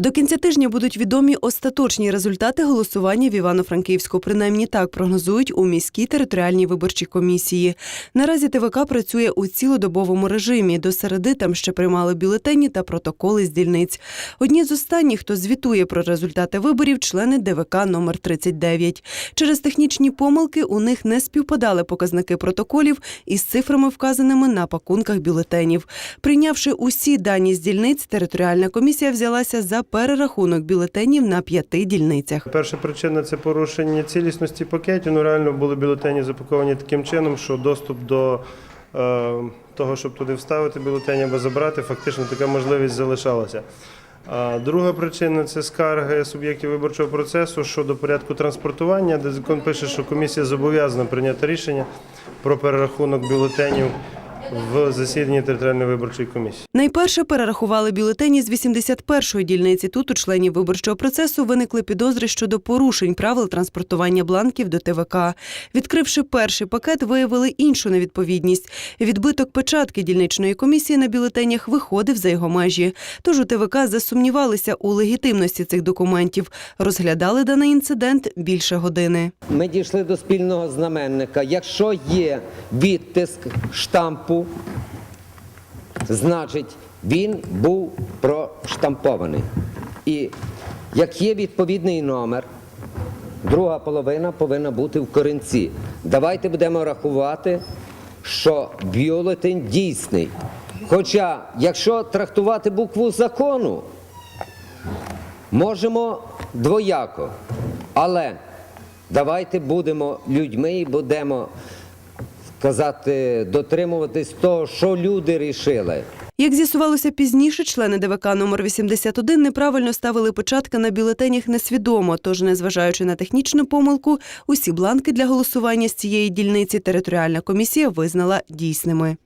До кінця тижня будуть відомі остаточні результати голосування в Івано-Франківську. Принаймні так прогнозують у міській територіальній виборчій комісії. Наразі ТВК працює у цілодобовому режимі. До середи там ще приймали бюлетені та протоколи з дільниць. Одні з останніх, хто звітує про результати виборів, члени ДВК номер 39. Через технічні помилки у них не співпадали показники протоколів із цифрами, вказаними на пакунках бюлетенів. Прийнявши усі дані з дільниць, територіальна комісія взялася за перерахунок бюлетенів на п'яти дільницях. Перша причина це порушення цілісності пакетів. Ну реально були бюлетені запаковані таким чином, що доступ до е, того, щоб туди вставити бюлетені або забрати, фактично така можливість залишалася. Друга причина це скарги суб'єктів виборчого процесу щодо порядку транспортування, де закон пише, що комісія зобов'язана прийняти рішення про перерахунок бюлетенів в засіданні територіальної виборчої комісії. Найперше перерахували бюлетені з 81-ї дільниці. Тут у членів виборчого процесу виникли підозри щодо порушень правил транспортування бланків до ТВК. Відкривши перший пакет, виявили іншу невідповідність. Відбиток печатки дільничної комісії на бюлетенях виходив за його межі. Тож у ТВК засумнівалися у легітимності цих документів. Розглядали даний інцидент більше години. Ми дійшли до спільного знаменника. Якщо є відтиск штампу, значить він був проштампований. І як є відповідний номер, друга половина повинна бути в корінці. Давайте будемо рахувати, що бюлетень дійсний. Хоча, якщо трактувати букву закону, можемо двояко. Але давайте будемо людьми і будемо сказати, дотримуватись того, що люди рішили. Як з'ясувалося пізніше, члени ДВК номер 81 неправильно ставили печатки на бюлетенях несвідомо. Тож, незважаючи на технічну помилку, усі бланки для голосування з цієї дільниці територіальна комісія визнала дійсними.